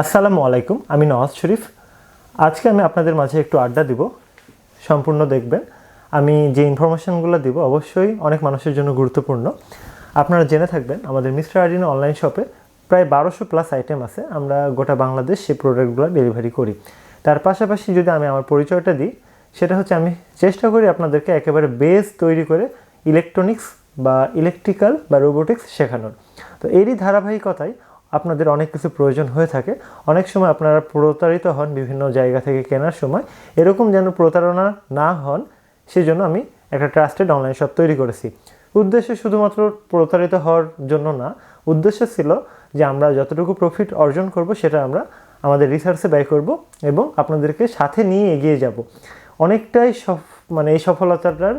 আসসালামু আলাইকুম, আমি নওয়াজ শরীফ। আজকে আমি আপনাদের মাঝে একটু আড্ডা দিব, সম্পূর্ণ দেখবেন। আমি যে ইনফরমেশনগুলো দিব অবশ্যই অনেক মানুষের জন্য গুরুত্বপূর্ণ। আপনারা জেনে থাকবেন, আমাদের মিস্টার আডিনো অনলাইন শপে প্রায় বারোশো প্লাস আইটেম আছে। আমরা গোটা বাংলাদেশ সেই প্রোডাক্টগুলো ডেলিভারি করি। তার পাশাপাশি যদি আমি আমার পরিচয়টা দিই, সেটা হচ্ছে আমি চেষ্টা করি আপনাদেরকে একেবারে বেস তৈরি করে ইলেকট্রনিক্স বা ইলেকট্রিক্যাল বা রোবোটিক্স শেখানোর। তো এরই ধারাবাহিকতায় আপনাদের অনেক কিছু প্রয়োজন হয়ে থাকে। অনেক সময় আপনারা প্রতারিত হন বিভিন্ন জায়গা থেকে কেনার সময়। এরকম যেন প্রতারণা না হন, সেজন্য আমি একটা ট্রাস্টেড অনলাইন শপ তৈরি করেছি। উদ্দেশ্য শুধুমাত্র প্রতারিত হওয়ার জন্য না, উদ্দেশ্য ছিল যে আমরা যতটুকু প্রফিট অর্জন করব, সেটা আমরা আমাদের রিসার্চে ব্যয় করব এবং আপনাদেরকে সাথে নিয়ে এগিয়ে যাব। অনেকটাই সফ মানে এই সফলতাটার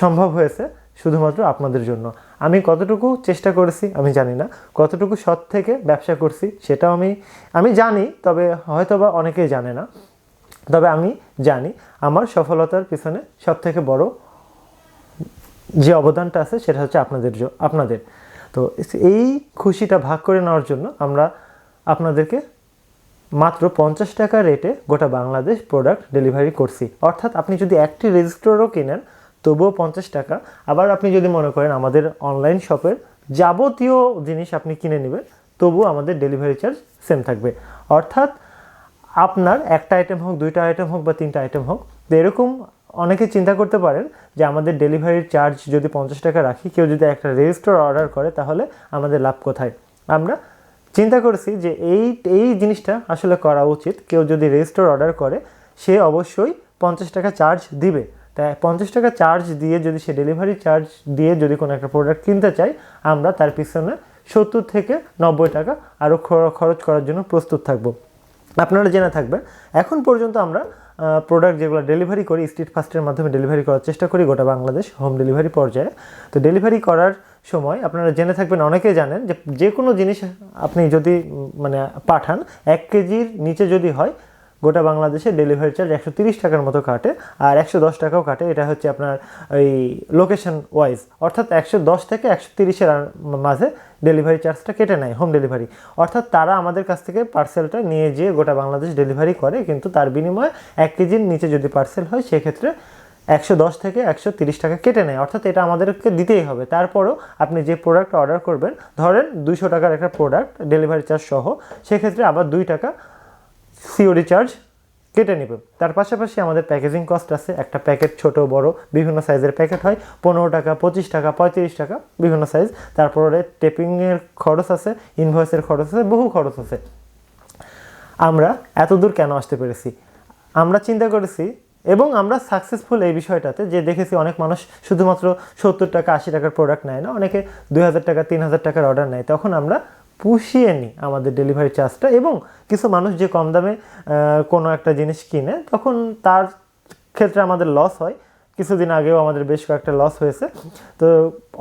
সম্ভব হয়েছে। শুধুমাত্র আপনাদের জন্য। আমি কতটুকু চেষ্টা করেছি, আমি জানি না। কতটুকু সৎ থেকে ব্যবসা করছি, সেটাও আমি আমি জানি, তবে হয়তোবা অনেকেই জানে না। তবে আমি জানি, আমার সফলতার পিছনে সব থেকে বড় যে অবদানটা আছে, সেটা হচ্ছে আপনাদের আপনাদের। তো এই খুশিটা ভাগ করে নেওয়ার জন্য আমরা আপনাদেরকে মাত্র পঞ্চাশ টাকা রেটে গোটা বাংলাদেশ প্রোডাক্ট ডেলিভারি করছি। অর্থাৎ আপনি যদি একটি রেজিস্টারও কিনেন তবুও পঞ্চাশ টাকা। আবার আপনি যদি মনে করেন আমাদের অনলাইন শপের যাবতীয় জিনিস আপনি কিনে নেবেন, তবুও আমাদের ডেলিভারি চার্জ সেম থাকবে। অর্থাৎ আপনার একটা আইটেম হোক, দুইটা আইটেম হোক বা তিনটা আইটেম হোক, তো এরকম অনেকে চিন্তা করতে পারেন যে আমাদের ডেলিভারির চার্জ যদি পঞ্চাশ টাকা রাখি, কেউ যদি একটা রেজিস্টার অর্ডার করে, তাহলে আমাদের লাভ কোথায়? আমরা চিন্তা করেছি যে এই এই জিনিসটা আসলে করা উচিত। কেউ যদি রেজিস্টার অর্ডার করে, সে অবশ্যই পঞ্চাশ টাকা চার্জ দিবে। তাই পঞ্চাশ টাকা চার্জ দিয়ে যদি সে ডেলিভারি চার্জ দিয়ে যদি কোনো একটা প্রোডাক্ট কিনতে চায়, আমরা তার পিছনে সত্তর থেকে নব্বই টাকা আরও খরচ করার জন্য প্রস্তুত থাকব। আপনারা জেনে থাকবেন, এখন পর্যন্ত আমরা প্রোডাক্ট যেগুলো ডেলিভারি করি স্ট্রিট ফাস্টের মাধ্যমে ডেলিভারি করার চেষ্টা করি গোটা বাংলাদেশ হোম ডেলিভারি পর্যায়ে। তো ডেলিভারি করার সময় আপনারা জেনে থাকবেন, অনেকেই জানেন যে যে কোনো জিনিস আপনি যদি মানে পাঠান, এক কেজির নিচে যদি হয় গোটা বাংলাদেশে ডেলিভারি চার্জ একশো তিরিশ টাকার মতো কাটে আর একশো দশ টাকাও কাটে। এটা হচ্ছে আপনার এই লোকেশন ওয়াইজ অর্থাৎ একশো দশ থেকে একশো তিরিশের মাঝে ডেলিভারি চার্জটা কেটে নেয় হোম ডেলিভারি অর্থাৎ তারা আমাদের কাছ থেকে পার্সেলটা নিয়ে যেয়ে গোটা বাংলাদেশ ডেলিভারি করে, কিন্তু তার বিনিময়ে এক কেজির নিচে যদি পার্সেল হয়, সেক্ষেত্রে একশো দশ থেকে একশো তিরিশ টাকা কেটে নেয়। অর্থাৎ এটা আমাদেরকে দিতেই হবে। তারপরও আপনি যে প্রোডাক্ট অর্ডার করবেন, ধরেন দুইশো টাকার একটা প্রোডাক্ট ডেলিভারি চার্জ সহ, সেক্ষেত্রে আবার দুই টাকা সিওডি চার্জ কেটে নেবে। তার পাশাপাশি আমাদের প্যাকেজিং কস্ট আছে। একটা প্যাকেট ছোট, বড়, বিভিন্ন সাইজের প্যাকেট হয়। পনেরো টাকা, পঁচিশ টাকা, পঁয়ত্রিশ টাকা, বিভিন্ন সাইজ তারপরে টেপিংয়ের খরচ আছে ইনভয়েসের খরচ আছে, বহু খরচ আছে। আমরা এত দূর কেন আসতে পেরেছি? আমরা চিন্তা করেছি এবং আমরা সাকসেসফুল এই বিষয়টাতে যে দেখেছি অনেক মানুষ শুধুমাত্র সত্তর টাকা, আশি টাকার প্রোডাক্ট নেয় না। অনেকে দুই হাজার টাকা, তিন হাজার টাকার অর্ডার নেয়। তখন আমরা পুষিয়ে নিই আমাদের ডেলিভারি চার্জটা এবং কিছু মানুষ যে কম দামে কোনো একটা জিনিস কিনে, তখন তার ক্ষেত্রে আমাদের লস হয়। কিছুদিন আগেও আমাদের বেশ কয়েকটা লস হয়েছে। তো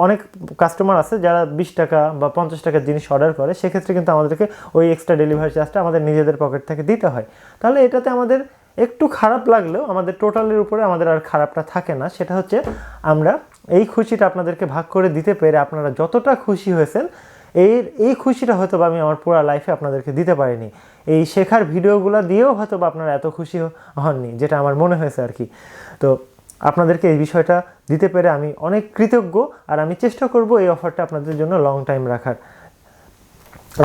অনেক কাস্টমার আছে যারা বিশ টাকা বা পঞ্চাশ টাকার জিনিস অর্ডার করে, সেক্ষেত্রে কিন্তু আমাদেরকে ওই এক্সট্রা ডেলিভারি চার্জটা আমাদের নিজেদের পকেট থেকে দিতে হয়। তাহলে এটাতে আমাদের একটু খারাপ লাগলেও আমাদের টোটালের উপরে আমাদের আর খারাপটা থাকে না। সেটা হচ্ছে আমরা এই খুশিটা আপনাদেরকে ভাগ করে দিতে পেরে আপনারা যতটা খুশি হয়েছেন এই এই খুশিটা হয়তো বা আমি আমার পুরো লাইফে আপনাদেরকে দিতে পারিনি। এই শেখার ভিডিওগুলো দিয়েও হয়তো বা আপনারা এত খুশি হননি, যেটা আমার মনে হয়েছে আর কি। তো আপনাদেরকে এই বিষয়টা দিতে পেরে আমি অনেক কৃতজ্ঞ, আর আমি চেষ্টা করব এই অফারটা আপনাদের জন্য লং টাইম রাখার।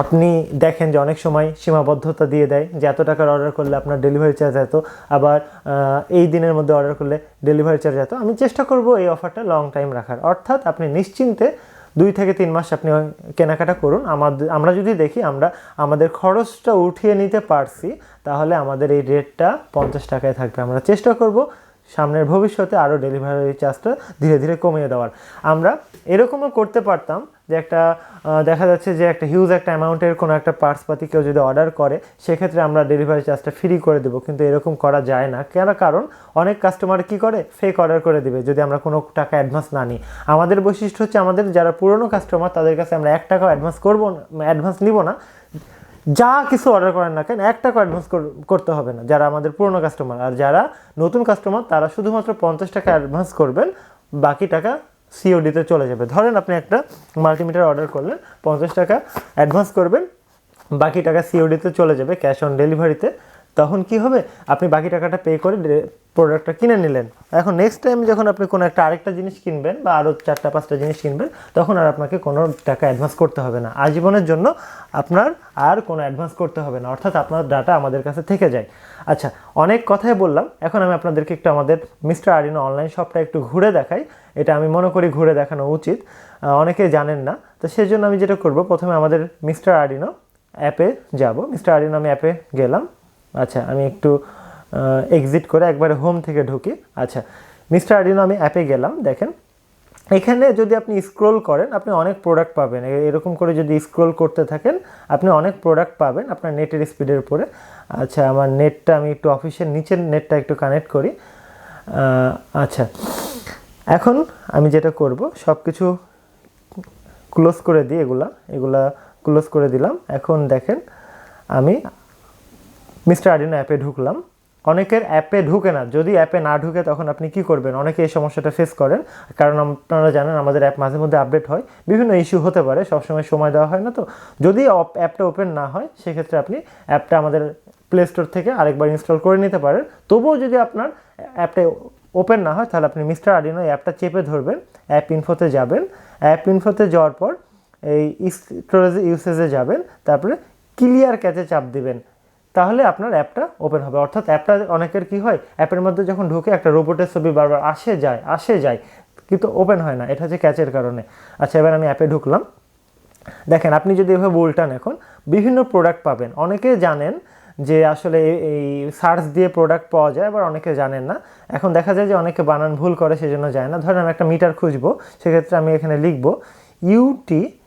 আপনি দেখেন যে অনেক সময় সীমাবদ্ধতা দিয়ে দেয়, যে এত টাকার অর্ডার করলে আপনার ডেলিভারি চার্জ এত, আবার এই দিনের মধ্যে অর্ডার করলে ডেলিভারি চার্জ এত। আমি চেষ্টা করব এই অফারটা লং টাইম রাখার। অর্থাৎ আপনি নিশ্চিন্তে দুই থেকে তিন মাস আপনি কেনাকাটা করুন। আমাদের আমরা যদি দেখি আমরা, আমাদের খরচটা উঠিয়ে নিতে পারছি, তাহলে আমাদের এই রেটটা পঞ্চাশ টাকায় থাকবে। আমরা চেষ্টা করব সামনের ভবিষ্যতে আরও ডেলিভারি চার্জটা ধীরে ধীরে কমিয়ে দেওয়ার। আমরা এরকমও করতে পারতাম যে একটা দেখা যাচ্ছে যে একটা হিউজ একটা অ্যামাউন্টের কোনো একটা পার্টসপাতি কেউ যদি অর্ডার করে, সেক্ষেত্রে আমরা ডেলিভারি চার্জটা ফ্রি করে দেবো। কিন্তু এরকম করা যায় না। কেন? কারণ অনেক কাস্টমার কি করে? ফেক অর্ডার করে দিবে, যদি আমরা কোনো টাকা অ্যাডভান্স না নিই। আমাদের বৈশিষ্ট্য হচ্ছে আমাদের যারা পুরনো কাস্টমার তাদের কাছে আমরা এক টাকাও অ্যাডভান্স করব না অ্যাডভান্স নিব না। যা কিছু অর্ডার করেন না কেন, একটা অ্যাডভান্স করতে হবে না। যারা আমাদের পুরনো কাস্টমার আর যারা নতুন কাস্টমার তারা শুধুমাত্র পঞ্চাশ টাকা অ্যাডভান্স করবেন, বাকি টাকা সিওডিতে চলে যাবে। ধরেন আপনি একটা মাল্টিমিটার অর্ডার করলেন, পঞ্চাশ টাকা অ্যাডভান্স করবেন, বাকি টাকা সিওডিতে চলে যাবে ক্যাশ অন ডেলিভারিতে তখন কি হবে? আপনি বাকি টাকাটা পে করে প্রোডাক্টটা কিনে নিলেন। এখন নেক্সট টাইম যখন আপনি কোনো একটা আরেকটা জিনিস কিনবেন বা আরও চারটা পাঁচটা জিনিস কিনবেন তখন আর আপনাকে কোনো টাকা অ্যাডভান্স করতে হবে না। আজীবনের জন্য আপনার আর কোনো অ্যাডভান্স করতে হবে না। অর্থাৎ আপনার ডাটা আমাদের কাছে থেকে যায়। আচ্ছা অনেক কথাই বললাম। এখন আমি আপনাদেরকে একটু আমাদের মিস্টার আরিনো অনলাইন শপটা একটু ঘুরে দেখাই। এটা আমি মনে করি ঘুরে দেখানো উচিত। আহ, অনেকেই জানেন না। তো সেই জন্য আমি যেটা করব প্রথমে আমাদের মিস্টার আরিনো অ্যাপে যাব। মিস্টার আরিনো আমি অ্যাপে গেলাম। আচ্ছা আমি একটু এক্সিট করে একবারে হোম থেকে ঢুকি। আচ্ছা মিস্টার আরিনো আমি অ্যাপে গেলাম, দেখেন। এখানে যদি আপনি স্ক্রোল করেন, আপনি অনেক প্রোডাক্ট পাবেন। এরকম করে যদি স্ক্রোল করতে থাকেন, আপনি অনেক প্রোডাক্ট পাবেন আপনার নেটের স্পিডের উপরে। আচ্ছা আমার নেটটা আমি একটু অফিসের নিচের নেটটা একটু কানেক্ট করি। আচ্ছা এখন আমি যেটা করব সব কিছু ক্লোজ করে দিই এগুলা। এগুলা ক্লোজ করে দিলাম। এখন দেখেন, আমি মিস্টার আডিনো অ্যাপে ঢুকলাম। অনেকের অ্যাপে ঢুকে না। যদি অ্যাপে না ঢুকে, তখন আপনি কি করবেন? অনেকে এই সমস্যাটা ফেস করেন। কারণ আপনারা জানেন, আমাদের অ্যাপ মাঝে মধ্যে আপডেট হয়। বিভিন্ন ইস্যু হতে পারে। সবসময় সময় দেওয়া হয় না তো। যদি অ্যাপটা ওপেন না হয়, সেক্ষেত্রে আপনি অ্যাপটা আমাদের প্লে স্টোর থেকে আরেকবার ইনস্টল করে নিতে পারেন। তবুও যদি আপনার অ্যাপটা ওপেন না হয়, তাহলে আপনি মিস্টার আডিনো অ্যাপটা চেপে ধরবেন। অ্যাপ ইনফোতে যাবেন। অ্যাপ ইনফোতে যাওয়ার পর এই স্টোরেজ ইউসেজে যাবেন। তারপরে ক্লিয়ার ক্যাচে চাপ দিবেন। তাহলে আপনার অ্যাপটা ওপেন হবে। অর্থাৎ অ্যাপটা অনেকের কি হয়, অ্যাপের মধ্যে যখন ঢুকে একটা রোবটের ছবি বারবার আসে যায় আসে যায়, কিন্তু ওপেন হয় না। এটা হচ্ছে ক্যাচের কারণে। আচ্ছা এবার আমি অ্যাপে ঢুকলাম। দেখেন, আপনি যদি এভাবে উল্টান এখন, বিভিন্ন প্রোডাক্ট পাবেন। অনেকে জানেন যে আসলে এই- সার্চ দিয়ে প্রোডাক্ট পাওয়া যায়, আবার অনেকে জানেন না। এখন দেখা যায় যে অনেকে বানান ভুল করে, সেজন্য যায় না। ধরেন আমি একটা মিটার খুঁজবো, সেক্ষেত্রে আমি এখানে লিখব ইউটি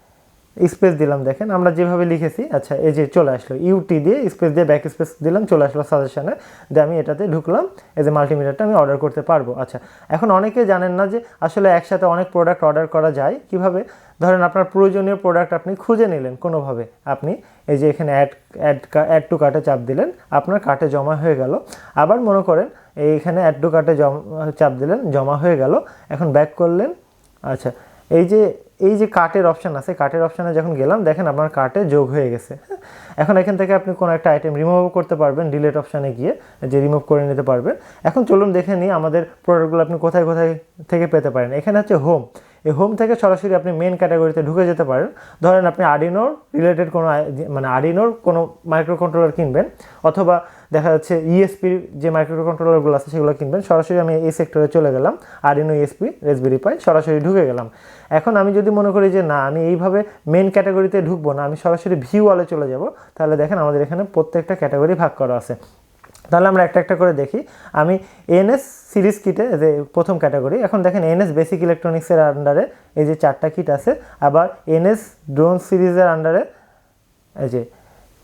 স্পেস দিলাম, দেখেন, আমরা যেভাবে লিখেছি আচ্ছা এই যে চলে আসলো ইউটি দিয়ে স্পেস দিয়ে ব্যাক স্পেস দিলাম, চলে আসলো সাজেশানে দিয়ে আমি এটাতে ঢুকলাম, এই যে মাল্টিমিটারটা আমি অর্ডার করতে পারব আচ্ছা। এখন অনেকে জানেন না যে আসলে একসাথে অনেক প্রোডাক্ট অর্ডার করা যায়, কীভাবে? ধরেন আপনার প্রয়োজনীয় প্রোডাক্ট আপনি খুঁজে নিলেন কোনোভাবে, আপনি এই যে এখানে অ্যাড অ্যাড অ্যাড টু কার্টে চাপ দিলেন, আপনার কার্টে জমা হয়ে গেল, আবার মনে করেন এইখানে অ্যাড টু কার্টে জমা, চাপ দিলেন, জমা হয়ে গেল, এখন ব্যাক করলেন আচ্ছা এই যে এই যে কার্টের অপশান আছে কার্টের অপশানে যখন গেলাম, দেখেন আপনার কার্টে যোগ হয়ে গেছে? এখন এখান থেকে আপনি কোনো একটা আইটেম রিমুভ করতে পারবেন ডিলেট অপশানে গিয়ে, যে রিমুভ করে নিতে পারবেন। এখন চলুন দেখে নিই আমাদের প্রোডাক্টগুলো আপনি কোথায় কোথায় থেকে পেতে পারেন। এখানে হচ্ছে হোম এই হোম থেকে সরাসরি আপনি মেন ক্যাটাগরিতে ঢুকে যেতে পারেন। ধরেন আপনি আডিনোর রিলেটেড কোনো মানে আডিনোর কোনো মাইক্রো কন্ট্রোলার কিনবেন, অথবা দেখা যাচ্ছে ইএসপির যে মাইক্রো কন্ট্রোলারগুলো আছে সেগুলো কিনবেন। সরাসরি আমি এই সেক্টরে চলে গেলাম আডিনো ইএসপি রেসবেরি পাই সরাসরি ঢুকে গেলাম। এখন আমি যদি মনে করি যে না, আমি এইভাবে মেন ক্যাটাগরিতে ঢুকবো না, আমি সরাসরি ভিউ ওয়ালে চলে যাব, তাহলে দেখেন আমাদের এখানে প্রত্যেকটা ক্যাটাগরি ভাগ করা আছে। তাহলে আমরা একটা একটা করে দেখি। আমি এনএস সিরিজ কিটে যে প্রথম ক্যাটাগরি এখন দেখেন এনএস বেসিক ইলেকট্রনিক্সের আন্ডারে এই যে চারটা কিট আছে, আবার এনএস ড্রোন সিরিজের আন্ডারে এই যে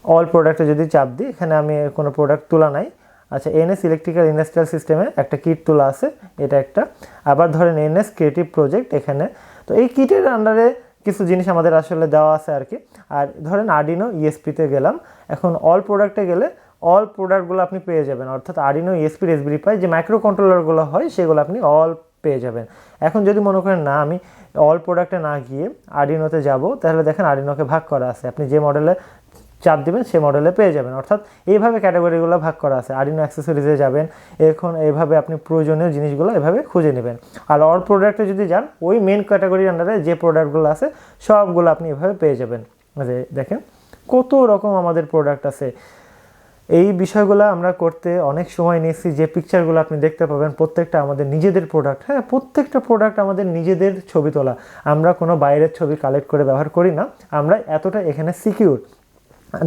অল প্রোডাক্টে যদি চাপ দিই, এখানে আমি কোনো প্রোডাক্ট তোলা নাই। আচ্ছা এনএস ইলেকট্রিক্যাল ইন্ডাস্ট্রিয়াল সিস্টেমে একটা কিট তোলা আছে, এটা একটা। আবার ধরেন এনএস ক্রিয়েটিভ প্রজেক্ট এখানে। তো এই কিটের আন্ডারে কিছু জিনিস আমাদের আসলে দেওয়া আছে আর কি। আর ধরেন আডিনো ইএসপিতে গেলাম। এখন অল প্রোডাক্টে গেলে অল প্রোডাক্টগুলো আপনি পেয়ে যাবেন। অর্থাৎ আডিনো ইএসপি রেসবেরি পাই যে মাইক্রো কন্ট্রোলারগুলো হয়, সেগুলো আপনি অল পেয়ে যাবেন। এখন যদি মনে করেন, না, আমি অল প্রোডাক্টে না গিয়ে আরিনোতে যাব, তাহলে দেখেন আডিনোকে ভাগ করা আছে। আপনি যে মডেলে চাপ দেবেন, সে মডেলে পেয়ে যাবেন। অর্থাৎ এইভাবে ক্যাটাগরিগুলো ভাগ করা আছে। আডিনো অ্যাক্সেসরিজে যাবেন। এখন এইভাবে আপনি প্রয়োজনীয় জিনিসগুলো এভাবে খুঁজে নেবেন। আর অল প্রোডাক্টে যদি যান, ওই মেন ক্যাটাগরির আন্ডারে যে প্রোডাক্টগুলো আছে, সবগুলো আপনি এভাবে পেয়ে যাবেন। দেখেন, কত রকম আমাদের প্রোডাক্ট আছে। এই বিষয়গুলো আমরা করতে অনেক সময় নিয়েছি। যে পিকচারগুলো আপনি দেখতে পাবেন, প্রত্যেকটা আমাদের নিজেদের প্রোডাক্ট হ্যাঁ প্রত্যেকটা প্রোডাক্ট আমাদের নিজেদের ছবি তোলা। আমরা কোনো বাইরের ছবি কালেক্ট করে ব্যবহার করি না। আমরা এতটা এখানে সিকিউর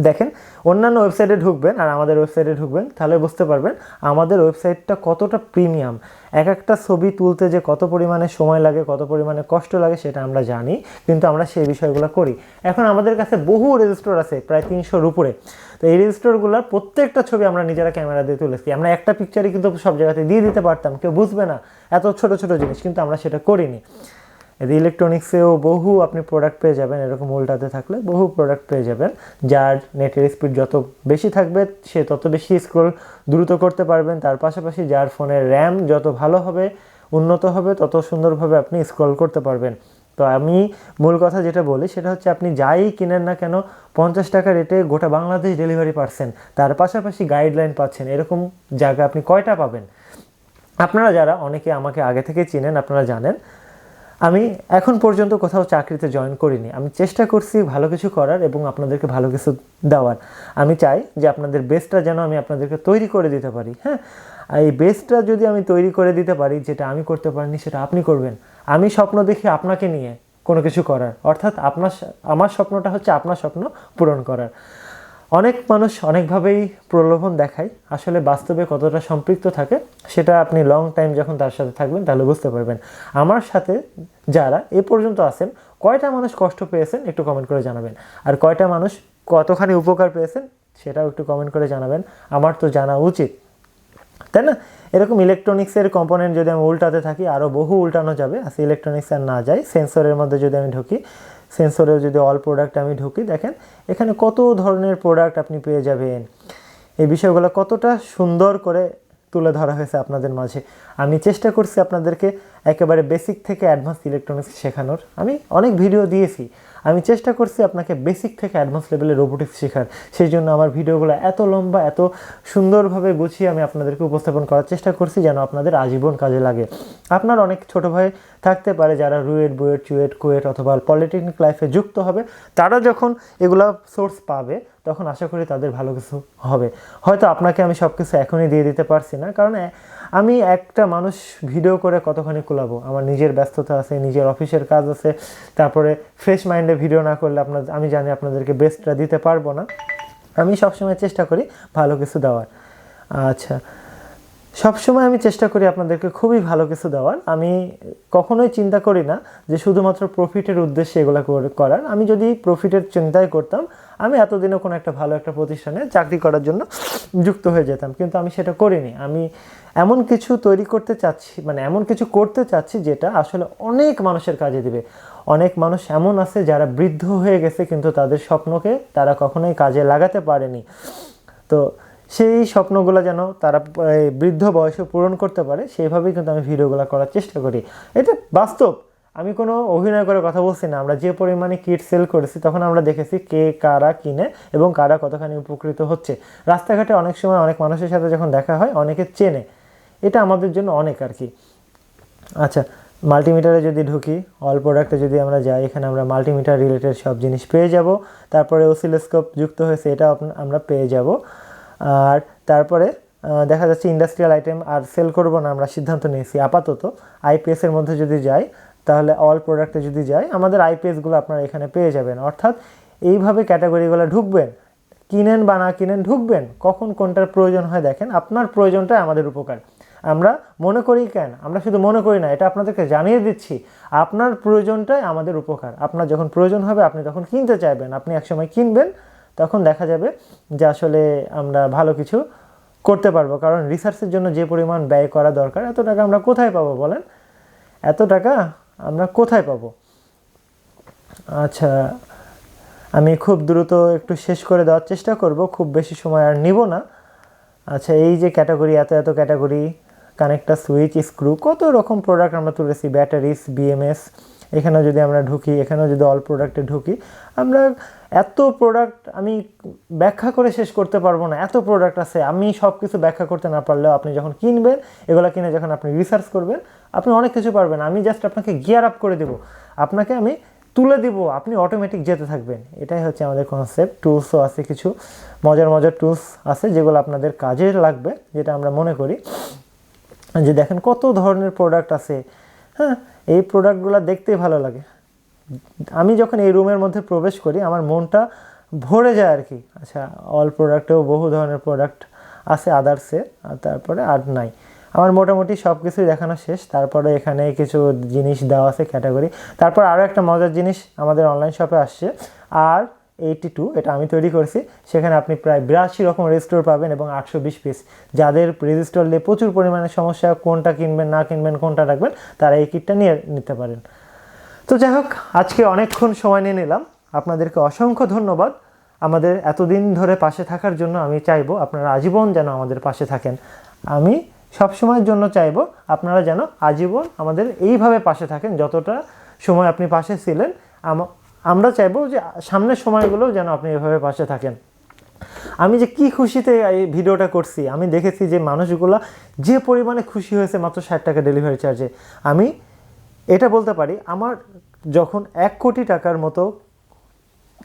দেখেন, অন্যান্য ওয়েবসাইটে ঢুকবেন আর আমাদের ওয়েবসাইটে ঢুকবেন, তাহলে বুঝতে পারবেন আমাদের ওয়েবসাইটটা কতটা প্রিমিয়াম এক একটা ছবি তুলতে যে কত পরিমাণে সময় লাগে, কত পরিমাণে কষ্ট লাগে, সেটা আমরা জানি, কিন্তু আমরা সেই বিষয়গুলো করি। এখন আমাদের কাছে বহু রেজিস্টার আছে, প্রায় তিনশোর উপরে। তো এই রেজিস্টারগুলোর প্রত্যেকটা ছবি আমরা নিজেরা ক্যামেরা দিয়ে তুলেছি। আমরা একটা পিকচারই কিন্তু সব জায়গাতে দিয়ে দিতে পারতাম, কেউ বুঝবে না, এত ছোট ছোট জিনিস, কিন্তু আমরা সেটা করিনি। ইলেকট্রনিক্সেও বহু আপনি প্রোডাক্ট পেয়ে যাবেন, এরকম উল্টাতে থাকলে বহু প্রোডাক্ট পেয়ে যাবেন, যার নেটের স্পিড যত বেশি থাকবে, সে তত বেশি স্ক্রোল দ্রুত করতে পারবেন। তার পাশাপাশি যার ফোনের র্যাম যত ভালো হবে, উন্নত হবে, তত সুন্দরভাবে আপনি স্ক্রল করতে পারবেন। তো আমি মূল কথা যেটা বলি, সেটা হচ্ছে আপনি যাই কিনেন না কেন, পঞ্চাশ টাকা রেটে গোটা বাংলাদেশ ডেলিভারি পাচ্ছেন তার পাশাপাশি গাইডলাইন পাচ্ছেন, এরকম জায়গা আপনি কয়টা পাবেন? আপনারা যারা, অনেকে আমাকে আগে থেকে চিনেন, আপনারা জানেন আমি এখন পর্যন্ত কোথাও চাকরিতে জয়েন করিনি। আমি চেষ্টা করছি ভালো কিছু করার এবং আপনাদেরকে ভালো কিছু দেওয়ার। আমি চাই যে আপনাদের বেস্টটা যেন আমি আপনাদেরকে তৈরি করে দিতে পারি হ্যাঁ? এই বেস্টটা যদি আমি তৈরি করে দিতে পারি, যেটা আমি করতে পারিনি, সেটা আপনি করবেন। আমি স্বপ্ন দেখি আপনাকে নিয়ে কোনো কিছু করার। অর্থাৎ আপনার আমার স্বপ্নটা হচ্ছে আপনার স্বপ্ন পূরণ করার। অনেক মানুষ অনেকভাবেই প্রলোভন দেখায়। আসলে বাস্তবে কতটা সম্পৃক্ত থাকে, সেটা আপনি লং টাইম যখন তার সাথে থাকবেন, তাহলে বুঝতে পারবেন। আমার সাথে যারা এ পর্যন্ত আছেন, কয়টা মানুষ কষ্ট পেয়েছেন একটু কমেন্ট করে জানাবেন। আর কয়টা মানুষ কতখানি উপকার পেয়েছেন, সেটাও একটু কমেন্ট করে জানাবেন। আমার তো জানা উচিত। তাই না? এরকম ইলেকট্রনিক্সের কম্পোনেন্ট যদি আমি উল্টাতে থাকি আরও বহু উল্টানো যাবে। আর ইলেকট্রনিক্স আর না যাই সেন্সরের মধ্যে যদি আমি ঢুকি সেন্সরেও যদি অল প্রোডাক্ট আমি ঢুকি, দেখেন এখানে কত ধরনের প্রোডাক্ট আপনি পেয়ে যাবেন। এই বিষয়গুলো কতটা সুন্দর করে তুলে ধরা হয়েছে আপনাদের মাঝে। আমি চেষ্টা করছি আপনাদেরকে একেবারে বেসিক থেকে অ্যাডভান্স ইলেকট্রনিক্স শেখানোর। আমি অনেক ভিডিও দিয়েছি। আমি চেষ্টা করছি আপনাকে বেসিক থেকে অ্যাডভান্স লেভেলের রোবোটিক্স শেখার। সেই জন্য আমার ভিডিওগুলো এত লম্বা, এত সুন্দরভাবে গুছিয়ে আমি আপনাদেরকে উপস্থাপন করার চেষ্টা করছি যেন আপনাদের আজীবন কাজে লাগে। আপনার অনেক ছোট ভাই থাকতে পারে যারা রুয়েট, বুয়েট, চুয়েট, কুয়েট অথবা পলিটেকনিক লাইফে যুক্ত হবে। তারা যখন এগুলা সোর্স পাবে, তখন আশা করি তাদের ভালো কিছু হবে। হয়তো আপনাকে আমি সব কিছু এখনই দিয়ে দিতে পারছি না। কারণ আমি একটা মানুষ ভিডিও করে কতখানি কুলাবো? আমার নিজের ব্যস্ততা আছে, নিজের অফিসের কাজ আছে, তারপরে ফ্রেশ মাইন্ডে ভিডিও না করলে আপনার, আমি জানি আপনাদেরকে বেস্টটা দিতে পারব না। আমি সবসময় চেষ্টা করি ভালো কিছু দেওয়ার। আচ্ছা সবসময় আমি চেষ্টা করি আপনাদেরকে খুবই ভালো কিছু দেওয়ার। আমি কখনোই চিন্তা করি না যে শুধুমাত্র প্রফিটের উদ্দেশ্যে এগুলো করে- করার। আমি যদি প্রফিটের চিন্তাই করতাম, আমি এতদিনও কোনো একটা ভালো একটা প্রতিষ্ঠানে চাকরি করার জন্য যুক্ত হয়ে যেতাম। কিন্তু আমি সেটা করিনি। আমি এমন কিছু তৈরি করতে চাচ্ছি মানে এমন কিছু করতে চাচ্ছি যেটা আসলে অনেক মানুষের কাজে দিবে। অনেক মানুষ এমন আছে যারা বৃদ্ধ হয়ে গেছে কিন্তু তাদের স্বপ্নকে তারা কখনোই কাজে লাগাতে পারেনি। তো সেই স্বপ্নগুলো যেন তারা বৃদ্ধ বয়সে পূরণ করতে পারে, সেইভাবেই কিন্তু আমি ভিডিওগুলো করার চেষ্টা করি। এটা বাস্তব। আমি কোনো অভিনয় করে কথা বলছি না। আমরা যে পরিমাণে কিট সেল করেছি, তখন আমরা দেখেছি কে কারা কিনে এবং কারা কতখানি উপকৃত হচ্ছে। রাস্তাঘাটে অনেক সময় অনেক মানুষের সাথে যখন দেখা হয়, অনেকে চেনে। এটা আমাদের জন্য অনেক আর কি। আচ্ছা মাল্টিমিটারে যদি ঢুকি অল প্রোডাক্টে যদি আমরা যাই, এখানে আমরা মাল্টিমিটার রিলেটেড সব জিনিস পেয়ে যাব। তারপরে ওসিলোস্কোপ যুক্ত হয়েছে, এটা আমরা পেয়ে যাব। আর তারপরে দেখা যাচ্ছে ইন্ডাস্ট্রিয়াল আইটেম আর সেল করব না, আমরা সিদ্ধান্ত নিয়েছি। আপাতত আইপিএসের মধ্যে যদি যাই, তাহলে অল প্রোডাক্টে যদি যাই, আমাদের আইপিএসগুলো আপনারা এখানে পেয়ে যাবেন। অর্থাৎ এইভাবে ক্যাটাগরিগুলো ঢুকবেন, কিনেন বা না কিনেন ঢুকবেন, কখন কোনটার প্রয়োজন হয় দেখেন, আপনার প্রয়োজনটাই আমাদের উপকার। আমরা মনে করি কেন? আমরা শুধু মনে করি না, এটা আপনাদেরকে জানিয়ে দিচ্ছি। আপনার প্রয়োজনটাই আমাদের উপকার। আপনার যখন প্রয়োজন হবে, আপনি তখন কিনতে চাইবেন। আপনি একসময় কিনবেন, তখন দেখা যাবে যে আসলে আমরা ভালো কিছু করতে পারব। কারণ রিসার্চের জন্য যে পরিমাণ ব্যয় করা দরকার, এত টাকা আমরা কোথায় পাবো বলেন? এত টাকা আমরা কোথায় পাবো? আচ্ছা আমি খুব দ্রুত একটু শেষ করে দেওয়ার চেষ্টা করব। খুব বেশি সময় আর নিব না। আচ্ছা এই যে ক্যাটাগরি এত এত ক্যাটাগরি কানেক্টার সুইচ, স্ক্রু, কত রকম প্রোডাক্ট আমরা তুলেছি ব্যাটারিস বিএমএস এখানেও যদি আমরা ঢুকি, এখানেও যদি অল প্রোডাক্টে ঢুকি, আমরা এত প্রোডাক্ট আমি ব্যাখ্যা করে শেষ করতে পারব না। এত প্রোডাক্ট আছে, আমি সব কিছু ব্যাখ্যা করতে না পারলেও আপনি যখন কিনবেন, এগুলো কিনে যখন আপনি রিসার্চ করবেন, আপনি অনেক কিছু পারবেন। আমি জাস্ট আপনাকে গিয়ার আপ করে দেবো। আপনাকে আমি তুলে দিব, আপনি অটোমেটিক যেতে থাকবেন। এটাই হচ্ছে আমাদের কনসেপ্ট টুলসও আছে কিছু, মজার মজার টুলস আছে যেগুলো আপনাদের কাজে লাগবে, যেটা আমরা মনে করি। যে দেখেন কত ধরনের প্রোডাক্ট আছে। হ্যাঁ এই প্রোডাক্টগুলো দেখতেই ভালো লাগে। আমি যখন এই রুমের মধ্যে প্রবেশ করি, আমার মনটা ভরে যায় আর কি। আচ্ছা অল প্রোডাক্টেও বহু ধরনের প্রোডাক্ট আছে আদার্সে আর তারপরে আর নাই। আমার মোটামুটি সব কিছুই দেখানো শেষ। তারপরে এখানে কিছু জিনিস দেওয়া আছে ক্যাটাগরি তারপর আরও একটা মজার জিনিস আমাদের অনলাইন শপে আসছে। আর এইটি টু এটা আমি তৈরি করেছি। সেখানে আপনি প্রায় বিরাশি রকম রেজিস্টোর পাবেন এবং আটশো বিশ পিস যাদের রেজিস্টোর নিয়ে প্রচুর পরিমাণে সমস্যা, কোনটা কিনবেন, না কিনবেন, কোনটা রাখবেন, তারা এই কিটটা নিয়ে নিতে পারেন। তো যাই হোক, আজকে অনেকক্ষণ সময় নিয়ে নিলাম। আপনাদেরকে অসংখ্য ধন্যবাদ। আমাদের এতদিন ধরে পাশে থাকার জন্য আমি চাইব আপনারা আজীবন যেন আমাদের পাশে থাকেন। আমি সব সময়ের জন্য চাইব আপনারা যেন আজীবন আমাদের এইভাবে পাশে থাকেন, যতটা সময় আপনি পাশে ছিলেন। আমরা চাইব যে সামনের সময়গুলোও যেন আপনি এভাবে পাশে থাকেন। আমি যে কি খুশিতে এই ভিডিওটা করছি, আমি দেখেছি যে মানুষগুলো যে পরিমাণে খুশি হয়েছে মাত্র ষাট টাকা ডেলিভারি চার্জে আমি এটা বলতে পারি, আমার যখন এক কোটি টাকার মতো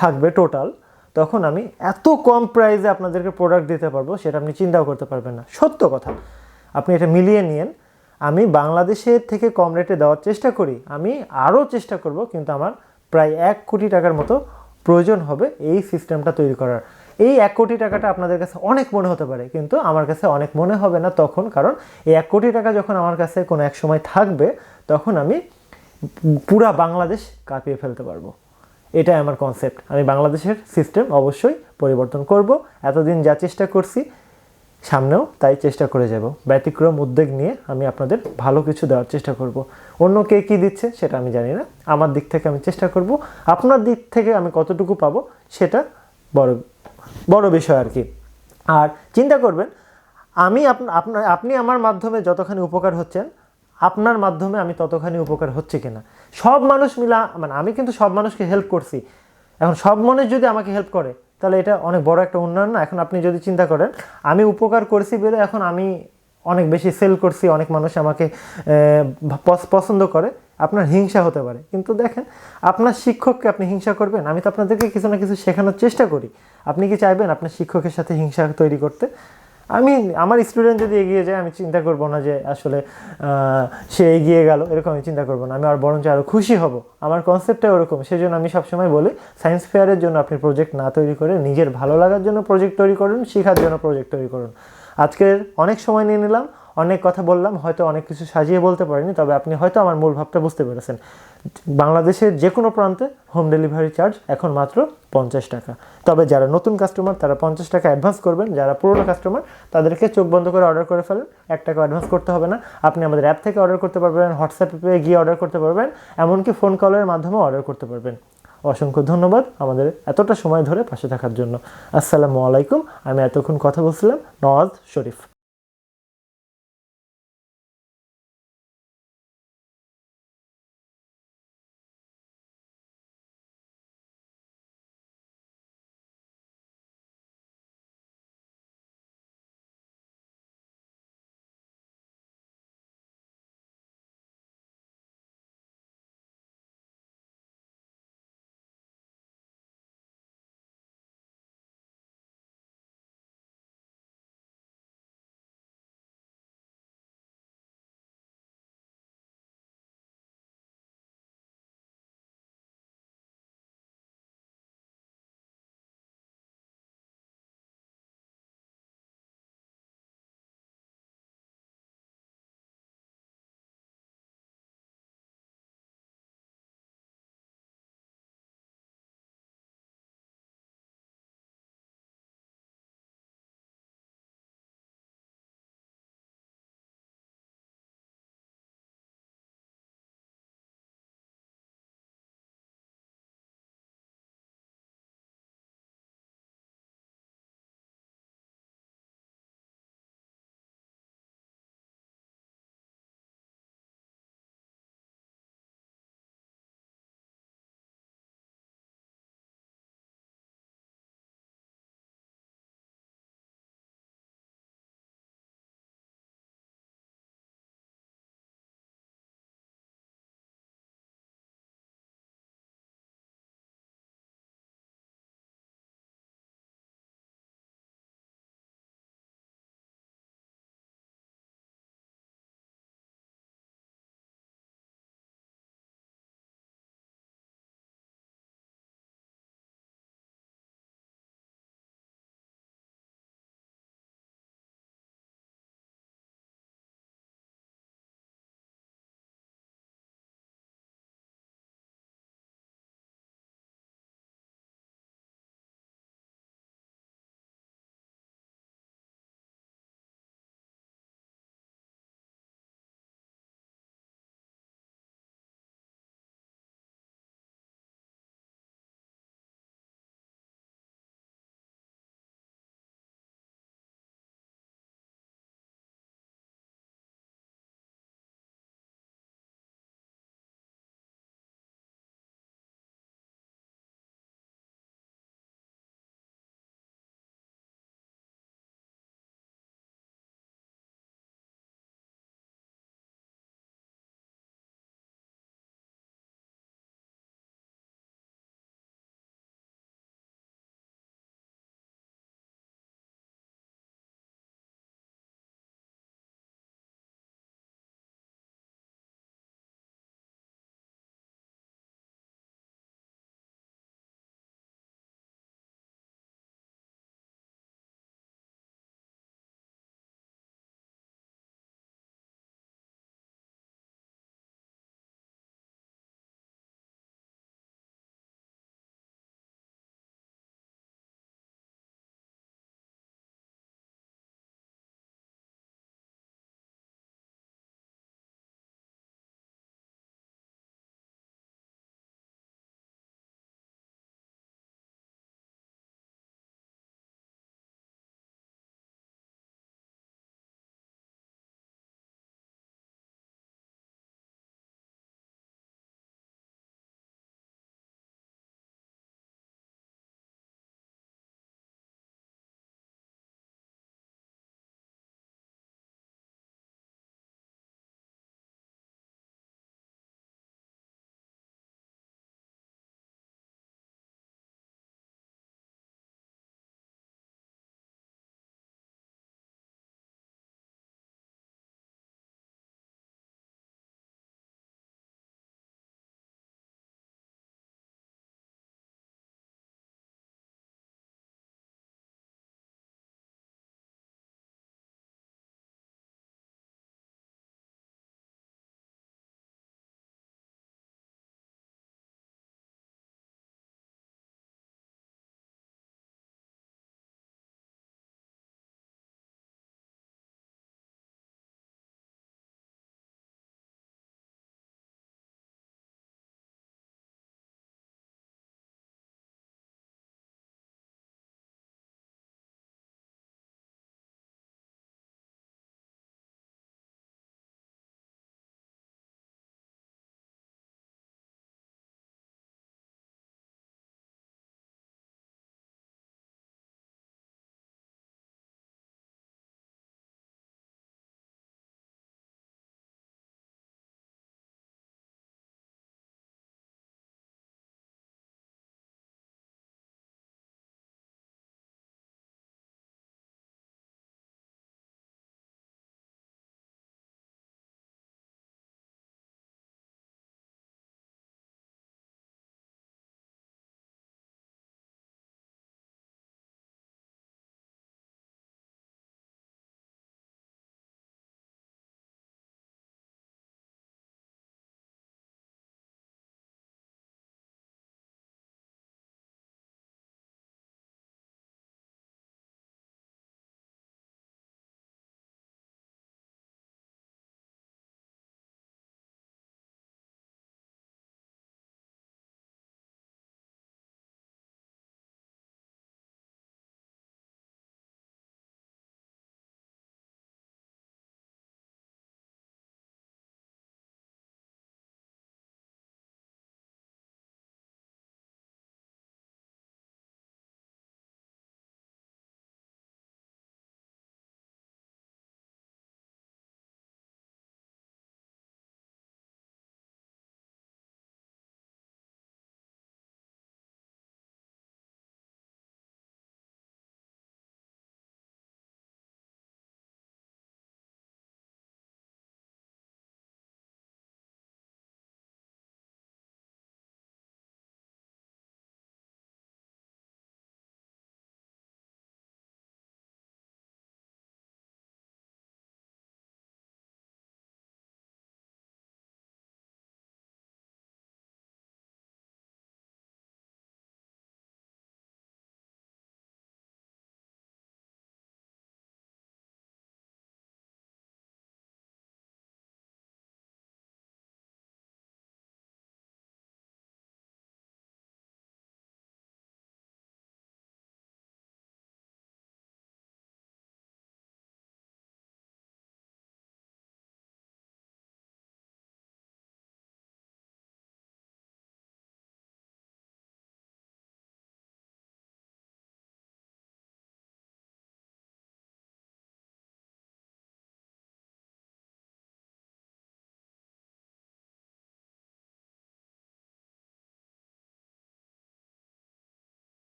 থাকবে টোটাল তখন আমি এত কম প্রাইসে আপনাদেরকে প্রোডাক্ট দিতে পারব, সেটা আপনি চিন্তাও করতে পারবেন না। সত্য কথা, আপনি এটা মিলিয়ে নিয়েন। আমি বাংলাদেশের থেকে কম রেটে দেওয়ার চেষ্টা করি, আমি আরও চেষ্টা করব, কিন্তু আমার প্রায় এক কোটি টাকার মতো প্রয়োজন হবে এই সিস্টেমটা তৈরি করার। এই এক কোটি টাকাটা আপনাদের কাছে অনেক মনে হতে পারে, কিন্তু আমার কাছে অনেক মনে হবে না তখন, কারণ এই এক কোটি টাকা যখন আমার কাছে কোনো এক সময় থাকবে, তখন আমি পুরা বাংলাদেশ কাঁপিয়ে ফেলতে পারব। এটাই আমার কনসেপ্ট আমি বাংলাদেশের সিস্টেম অবশ্যই পরিবর্তন করব। এতদিন যা চেষ্টা করছি সামনেও তাই চেষ্টা করে যাব। ব্যতিক্রম উদ্যোগ নিয়ে আমি আপনাদের ভালো কিছু দেওয়ার চেষ্টা করব। অন্য কে কী দিচ্ছে সেটা আমি জানি না। আমার দিক থেকে আমি চেষ্টা করব। আপনার দিক থেকে আমি কতটুকু পাবো সেটা বড় বড় বিষয় আর কি। আর চিন্তা করবেন, আমি আপনা- আপনার আপনি আমার মাধ্যমে যতখানি উপকার হচ্ছেন, আপনার মাধ্যমে আমি ততখানি উপকার হচ্ছে কিনা। সব মানুষ মিলা মানে আমি কিন্তু সব মানুষকে হেল্প করছি। এখন সব মানুষ যদি আমাকে হেল্প করে তাহলে এটা অনেক বড় একটা উন্নয়ন না? এখন আপনি যদি চিন্তা করেন, আমি উপকার করছি বলে এখন আমি অনেক বেশি সেল করছি, অনেক মানুষ আমাকে পছন্দ করে, আপনার হিংসা হতে পারে। কিন্তু দেখেন, আপনার শিক্ষককে আপনি হিংসা করবেন। আমি তো আপনাদেরকে কিছু না কিছু শেখানোর চেষ্টা করি। আপনি কি চাইবেন আপনার শিক্ষকের সাথে হিংসা তৈরি করতে? আমি আমার স্টুডেন্ট যদি এগিয়ে যায়, আমি চিন্তা করব না যে আসলে সে এগিয়ে গেল, এরকম আমি চিন্তা করব না। আমি আর বরঞ্চ আরও খুশি হব। আমার কনসেপ্টটা ওরকম। সেই জন্য আমি সবসময় বলি সায়েন্স ফেয়ারের জন্য আপনি প্রজেক্ট না তৈরি করে নিজের ভালো লাগার জন্য প্রজেক্ট তৈরি করুন, শেখার জন্য প্রজেক্ট তৈরি করুন। আজকের অনেক সময় নিয়ে নিলাম। অনেক কথা বললাম, হয়তো অনেক কিছু সাজিয়ে বলতে পারিনি, তবে আপনি হয়তো আমার মূল ভাবটা বুঝতে পেরেছেন। বাংলাদেশের যে কোনো প্রান্তে হোম ডেলিভারি চার্জ এখন মাত্র পঞ্চাশ টাকা। তবে যারা নতুন কাস্টমার, তারা পঞ্চাশ টাকা অ্যাডভান্স করবেন। যারা পুরনো কাস্টমার, তাদেরকে চোখ বন্ধ করে অর্ডার করে ফেলেন। এক টাকা অ্যাডভান্স করতে হবে না। আপনি আমাদের অ্যাপ থেকে অর্ডার করতে পারবেন, হোয়াটসঅ্যাপে গিয়ে অর্ডার করতে পারবেন, এমনকি ফোন কলের মাধ্যমেও অর্ডার করতে পারবেন। অসংখ্য ধন্যবাদ আমাদের এতটা সময় ধরে পাশে থাকার জন্য। আসসালামু আলাইকুম। আমি এতক্ষণ কথা বলছিলাম নওয়াজ শরীফ।